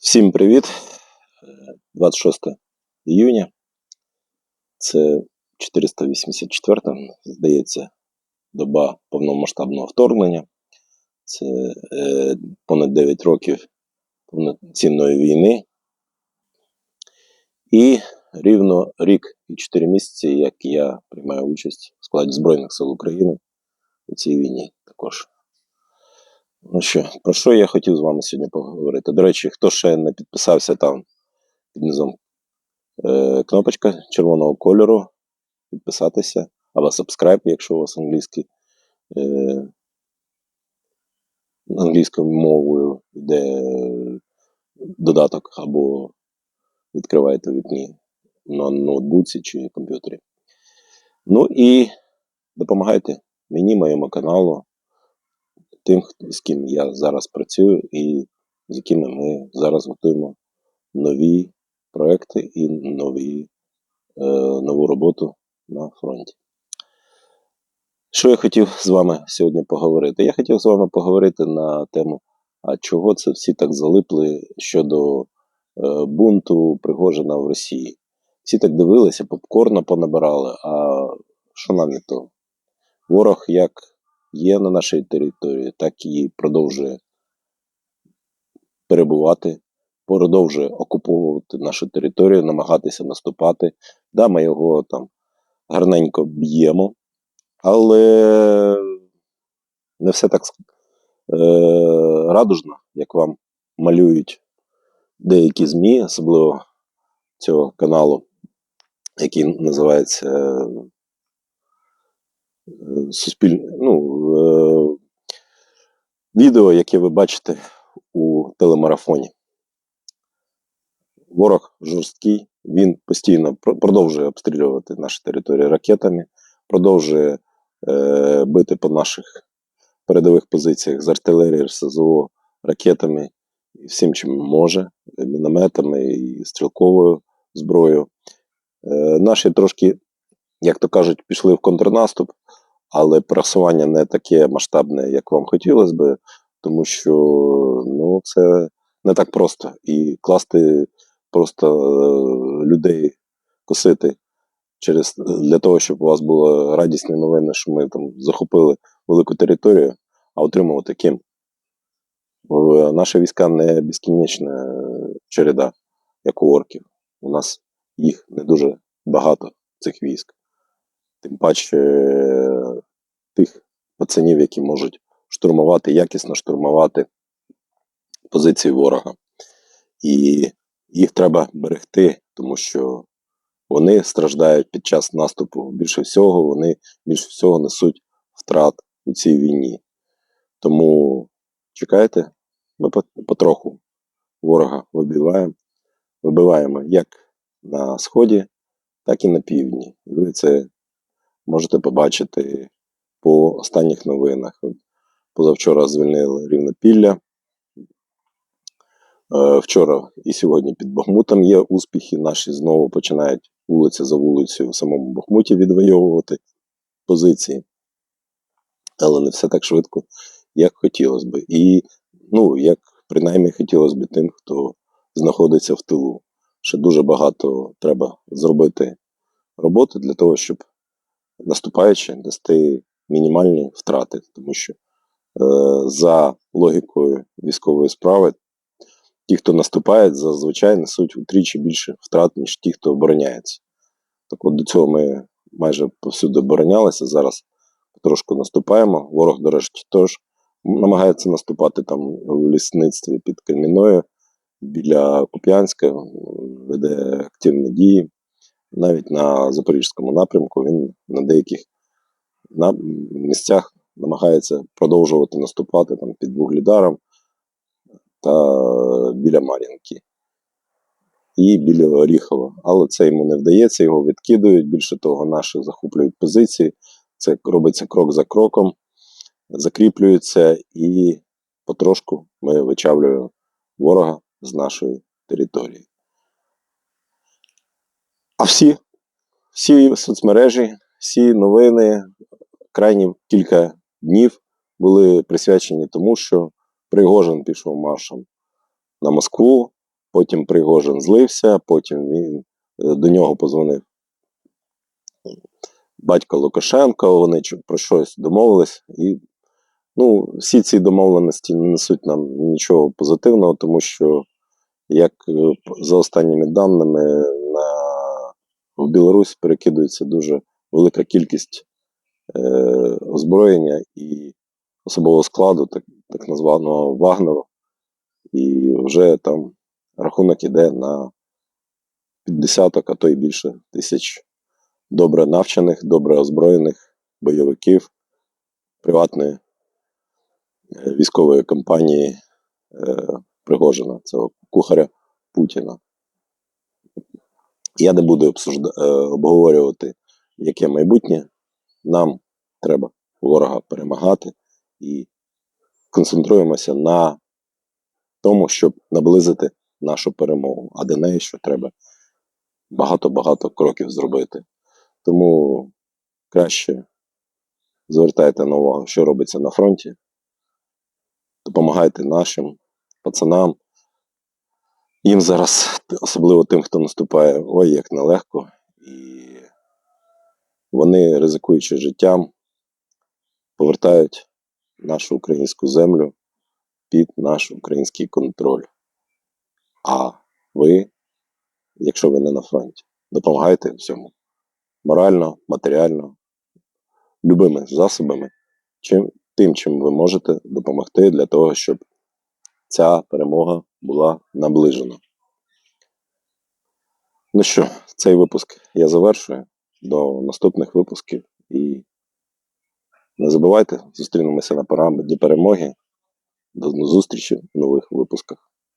Всім привіт! Е, 26 іюня. Це 484, здається, доба повномасштабного вторгнення. Це е, понад 9 років повноцінної війни. І рівно рік і 4 місяці, як я приймаю участь в складі Збройних сил України у цій війні також. Ну що, про що я хотів з вами сьогодні поговорити? До речі, хто ще не підписався там під низом е, кнопочка червоного кольору, підписатися, або subscribe, якщо у вас англійський, е, англійською мовою йде додаток, або відкриваєте вікні на ноутбуці чи комп'ютері. Ну і допомагайте мені, моєму каналу тим, з ким я зараз працюю і з якими ми зараз готуємо нові проекти і нові, е, нову роботу на фронті. Що я хотів з вами сьогодні поговорити? Я хотів з вами поговорити на тему, а чого це всі так залипли щодо е, бунту Пригожина в Росії. Всі так дивилися, попкорна понабирали, а що нам від того? Ворог як є на нашій території, так і продовжує перебувати, продовжує окуповувати нашу територію, намагатися наступати. Да, ми його там гарненько б'ємо, але не все так е, радужно, як вам малюють деякі ЗМІ, особливо цього каналу, який називається е, суспіль... ну, відео, яке ви бачите у телемарафоні. Ворог жорсткий, він постійно продовжує обстрілювати наші території ракетами, продовжує е, бити по наших передових позиціях з артилерії, РСЗО, ракетами і всім, чим може, мінометами і стрілковою зброєю. Е, наші трошки, як то кажуть, пішли в контрнаступ, але просування не таке масштабне, як вам хотілося би, тому що ну, це не так просто. І класти просто е, людей косити через для того, щоб у вас були радісні новини, що ми там захопили велику територію, а отримувати ким? Бо Наші війська не безкінечна е, череда, як у орків. У нас їх не дуже багато, цих військ. Тим паче тих пацанів, які можуть штурмувати, якісно штурмувати позиції ворога. І їх треба берегти, тому що вони страждають під час наступу. Більше всього, вони більше всього несуть втрат у цій війні. Тому чекайте, ми потроху ворога вибиваємо, вибиваємо як на сході, так і на півдні. Ви це можете побачити по останніх новинах. Позавчора звільнили Рівнопілля. Е, Вчора і сьогодні під Бахмутом є успіхи. Наші знову починають вулиця за вулицею в самому Бахмуті відвоювати позиції. Але не все так швидко, як хотілося б. І, ну, як принаймні хотілося б тим, хто знаходиться в тилу. Ще дуже багато треба зробити роботи для того, щоб наступаючи, нести мінімальні втрати, тому що е, за логікою військової справи, ті, хто наступає, зазвичай несуть утричі більше втрат, ніж ті, хто обороняється. Так от до цього ми майже повсюди оборонялися. Зараз трошки наступаємо. Ворог, до речі, теж намагається наступати там в лісництві під Креміною, біля Куп'янська, веде активні дії. Навіть на Запорізькому напрямку він на деяких на місцях намагається продовжувати наступати там під Вуглідаром та біля Мар'їнки і біля Оріхова. Але це йому не вдається, його відкидують. Більше того, наші захоплюють позиції. Це робиться крок за кроком, закріплюється і потрошку ми вичавлюємо ворога з нашої території. Всі, всі соцмережі, всі новини, крайні кілька днів були присвячені тому, що Пригожин пішов маршем на Москву, Потім Пригожин злився, потім він е, до нього позвонив батько Лукашенко, вони про щось домовились. І ну, всі ці домовленості не несуть нам нічого позитивного, тому що, як е, за останніми даними, на, в Білорусь перекидується дуже велика кількість е, озброєння і особового складу, так, так названого Вагнеру. І вже там рахунок іде на 50, а то й більше тисяч добре навчених, добре озброєних бойовиків приватної е, військової компанії е, Пригожина, цього кухаря Путіна. Я не буду обсужда- е, обговорювати, яке майбутнє. Нам треба ворога перемагати і концентруємося на тому, щоб наблизити нашу перемогу. А до неї що треба багато-багато кроків зробити. Тому краще звертайте на увагу, що робиться на фронті. Допомагайте нашим пацанам. Їм зараз, особливо тим, хто наступає, ой, як нелегко. І вони, ризикуючи життям, повертають нашу українську землю під наш український контроль. А ви, якщо ви не на фронті, допомагайте в цьому морально, матеріально, любими засобами, чим, тим, чим ви можете допомогти для того, щоб ця перемога була наближена. Ну що, цей випуск я завершую. До наступних випусків. І не забувайте, зустрінемося на параді перемоги. До зустрічі в нових випусках.